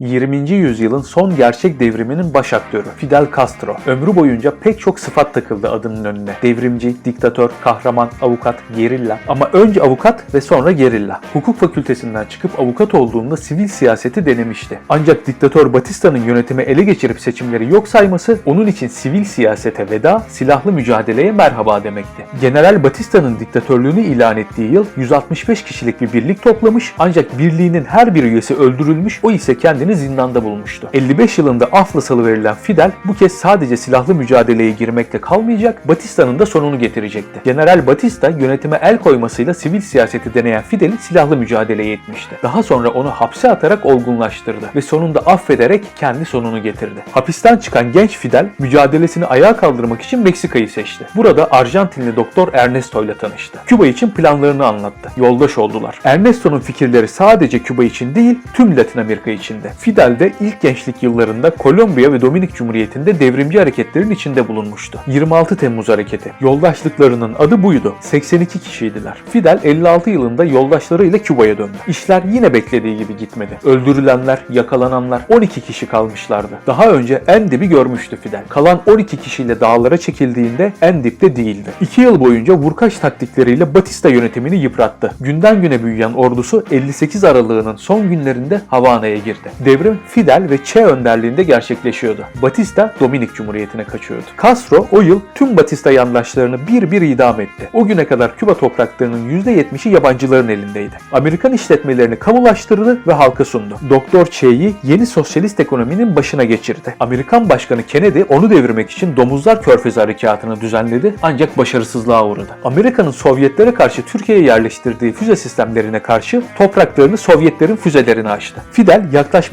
20. yüzyılın son gerçek devriminin baş aktörü Fidel Castro. Ömrü boyunca pek çok sıfat takıldı adının önüne. Devrimci, diktatör, kahraman, avukat, gerilla. Ama önce avukat ve sonra gerilla. Hukuk fakültesinden çıkıp avukat olduğunda sivil siyaseti denemişti. Ancak diktatör Batista'nın yönetimi ele geçirip seçimleri yok sayması onun için sivil siyasete veda, silahlı mücadeleye merhaba demekti. General Batista'nın diktatörlüğünü ilan ettiği yıl 165 kişilik bir birlik toplamış ancak birliğinin her bir üyesi öldürülmüş, o ise kendini zindanda bulmuştu. 55 yılında afla salıverilen Fidel bu kez sadece silahlı mücadeleye girmekle kalmayacak, Batista'nın da sonunu getirecekti. General Batista yönetime el koymasıyla sivil siyaseti deneyen Fidel'i silahlı mücadeleye etmişti. Daha sonra onu hapse atarak olgunlaştırdı ve sonunda affederek kendi sonunu getirdi. Hapisten çıkan genç Fidel mücadelesini ayağa kaldırmak için Meksika'yı seçti. Burada Arjantinli doktor Ernesto ile tanıştı. Küba için planlarını anlattı. Yoldaş oldular. Ernesto'nun fikirleri sadece Küba için değil, tüm Latin Amerika içinde. Fidel de ilk gençlik yıllarında Kolombiya ve Dominik Cumhuriyeti'nde devrimci hareketlerin içinde bulunmuştu. 26 Temmuz hareketi. Yoldaşlıklarının adı buydu. 82 kişiydiler. Fidel 56 yılında yoldaşlarıyla Küba'ya döndü. İşler yine beklediği gibi gitmedi. Öldürülenler, yakalananlar 12 kişi kalmışlardı. Daha önce en dibi görmüştü Fidel. Kalan 12 kişiyle dağlara çekildiğinde en dipte değildi. 2 yıl boyunca vurkaç taktikleriyle Batista yönetimini yıprattı. Günden güne büyüyen ordusu 58 Aralık'ının son günlerinde Havana'ya girdi. Devrim Fidel ve Che önderliğinde gerçekleşiyordu. Batista Dominik Cumhuriyeti'ne kaçıyordu. Castro o yıl tüm Batista yandaşlarını bir bir idam etti. O güne kadar Küba topraklarının %70'i yabancıların elindeydi. Amerikan işletmelerini kamulaştırdı ve halka sundu. Doktor Che'yi yeni sosyalist ekonominin başına geçirdi. Amerikan Başkanı Kennedy onu devirmek için Domuzlar Körfezi Harekatı'nı düzenledi ancak başarısızlığa uğradı. Amerika'nın Sovyetlere karşı Türkiye'ye yerleştirdiği füze sistemlerine karşı topraklarını Sovyetlerin füzelerine açtı. Fidel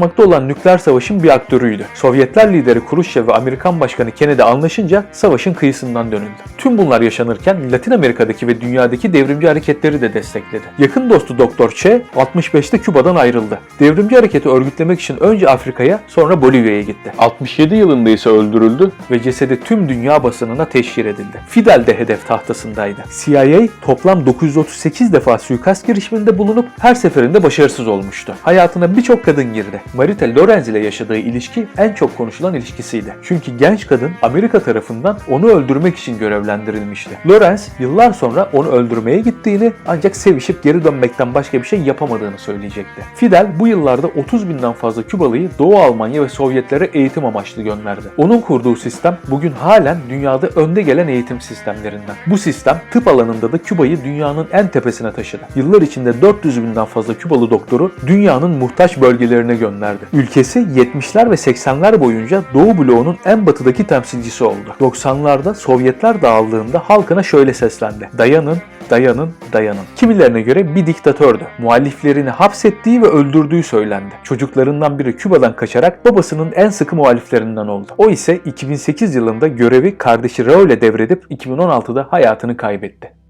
yaklaşmakta olan nükleer savaşın bir aktörüydü. Sovyetler lideri Khrushchev ve Amerikan Başkanı Kennedy anlaşınca savaşın kıyısından dönüldü. Tüm bunlar yaşanırken Latin Amerika'daki ve dünyadaki devrimci hareketleri de destekledi. Yakın dostu Doktor Che 65'te Küba'dan ayrıldı. Devrimci hareketi örgütlemek için önce Afrika'ya sonra Bolivya'ya gitti. 67 yılında ise öldürüldü. Ve cesedi tüm dünya basınına teşhir edildi. Fidel de hedef tahtasındaydı. CIA toplam 938 defa suikast girişiminde bulunup her seferinde başarısız olmuştu. Hayatına birçok kadın girdi. Marita Lorenz ile yaşadığı ilişki en çok konuşulan ilişkisiydi. Çünkü genç kadın Amerika tarafından onu öldürmek için görevlendirilmişti. Lorenz yıllar sonra onu öldürmeye gittiğini ancak sevişip geri dönmekten başka bir şey yapamadığını söyleyecekti. Fidel bu yıllarda 30 binden fazla Kübalıyı Doğu Almanya ve Sovyetlere eğitim amaçlı gönderdi. Onun kurduğu sistem bugün halen dünyada önde gelen eğitim sistemlerinden. Bu sistem tıp alanında da Küba'yı dünyanın en tepesine taşıdı. Yıllar içinde 400 binden fazla Kübalı doktoru dünyanın muhtaç bölgelerine gönderdi. Ülkesi 70'ler ve 80'ler boyunca Doğu bloğunun en batıdaki temsilcisi oldu. 90'larda Sovyetler dağıldığında halkına şöyle seslendi. Dayanın, dayanın, dayanın. Kimilerine göre bir diktatördü. Muhaliflerini hapsettiği ve öldürdüğü söylendi. Çocuklarından biri Küba'dan kaçarak babasının en sıkı muhaliflerinden oldu. O ise 2008 yılında görevi kardeşi Raul'e devredip 2016'da hayatını kaybetti.